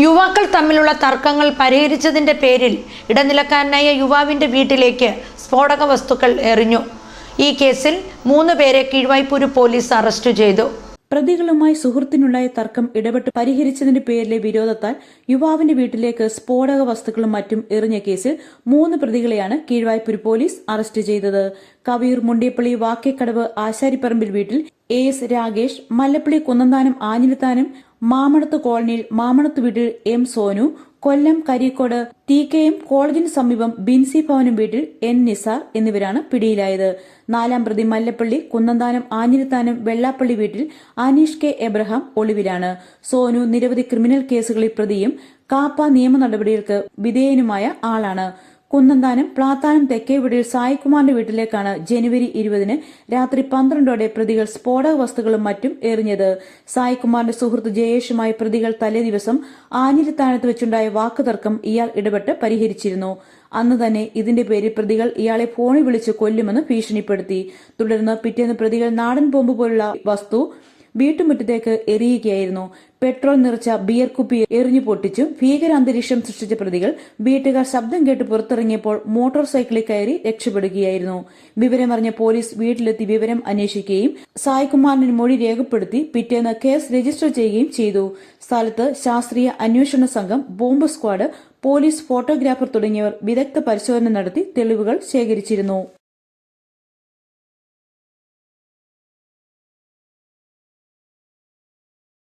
യുവാക്കൾ തമ്മിലുള്ള തർക്കങ്ങൾ പരിഹരിച്ചതിന്റെ പേരിൽ ഇടനിലക്കാരനായ യുവാവിന്റെ വീട്ടിലേക്ക് സ്ഫോടക വസ്തുക്കൾ എറിഞ്ഞു. ഈ കേസിൽ മൂന്ന് പേരെ കീഴ്വായ്പൂര് പോലീസ് അറസ്റ്റ് ചെയ്തു. പ്രതികളുമായി സുഹൃത്തിനുണ്ടായ തർക്കം ഇടപെട്ട് പരിഹരിച്ചതിന്റെ പേരിലെ വിരോധത്താൽ യുവാവിന്റെ വീട്ടിലേക്ക് സ്ഫോടക വസ്തുക്കളും മറ്റും എറിഞ്ഞ കേസിൽ മൂന്ന് പ്രതികളെയാണ് കീഴ്വായ്പൂർ പോലീസ് അറസ്റ്റ് ചെയ്തത്. കവിയൂർ മുണ്ടിയപ്പള്ളി വാക്കേക്കടവ് ആശാരിപ്പറമ്പിൽ വീട്ടിൽ എ എസ് രാഗേഷ് മല്ലപ്പള്ളി കുന്നന്താനം ആഞ്ഞിലിത്താനം മാമണത്ത് കോളനിയിൽ മാമണത്ത് വീട്ടിൽ M Sonu Kollam Karikode T K M കോളേജിന് സമീപം ബിൻസി ഭവനും വീട്ടിൽ എൻ നിസാർ എന്നിവരാണ് പിടിയിലായത്. നാലാം പ്രതി മല്ലപ്പള്ളി കുന്നന്താനം ആഞ്ഞിരുത്താനം വെള്ളാപ്പള്ളി വീട്ടിൽ അനീഷ് കെ എബ്രഹാം ഒളിവിലാണ്. സോനു നിരവധി ക്രിമിനൽ കേസുകളിൽ പ്രതിയും കാപ്പ നിയമ നടപടികൾക്ക് വിധേയനുമായ ആളാണ്. കുന്നന്താനം പ്ലാത്താനം തെക്കേവിടിൽ സായികുമാറിന്റെ വീട്ടിലേക്കാണ് ജനുവരി ഇരുപതിന് രാത്രി പന്ത്രണ്ടോടെ പ്രതികൾ സ്ഫോടക വസ്തുക്കളും മറ്റും എറിഞ്ഞത്. സായികുമാറിന്റെ സുഹൃത്ത് ജയേഷുമായി പ്രതികൾ തലേ ദിവസം ആഞ്ഞിലിത്താനത്ത് വെച്ചുണ്ടായ വാക്കുതർക്കം ഇയാൾ ഇടപെട്ട് പരിഹരിച്ചിരുന്നു. അന്ന് തന്നെ ഇതിന്റെ പേരിൽ പ്രതികൾ ഇയാളെ ഫോണിൽ വിളിച്ച് കൊല്ലുമെന്ന് ഭീഷണിപ്പെടുത്തി. തുടർന്ന് പിറ്റേന്ന് പ്രതികൾ നാടൻ ബോംബ് പോലുള്ള വസ്തു വീട്ടുമുറ്റത്തേക്ക് എറിയുകയായിരുന്നു. പെട്രോൾ നിറച്ച ബിയർ കുപ്പി എറിഞ്ഞു പൊട്ടിച്ചും ഭീകരാന്തരീക്ഷം സൃഷ്ടിച്ച പ്രതികൾ വീട്ടുകാർ ശബ്ദം കേട്ട് പുറത്തിറങ്ങിയപ്പോൾ മോട്ടോർ സൈക്കിളിൽ കയറി രക്ഷപ്പെടുകയായിരുന്നു. വിവരമറിഞ്ഞ പോലീസ് വീട്ടിലെത്തി വിവരം അന്വേഷിക്കുകയും സായ്കുമാറിന്റെ മൊഴി രേഖപ്പെടുത്തി പിറ്റേന്ന് കേസ് രജിസ്റ്റർ ചെയ്യുകയും ചെയ്തു. സ്ഥലത്ത് ശാസ്ത്രീയ അന്വേഷണ സംഘം ബോംബ് സ്ക്വാഡ് പോലീസ് ഫോട്ടോഗ്രാഫർ തുടങ്ങിയവർ വിദഗ്ധ പരിശോധന നടത്തി തെളിവുകൾ ശേഖരിച്ചിരുന്നു.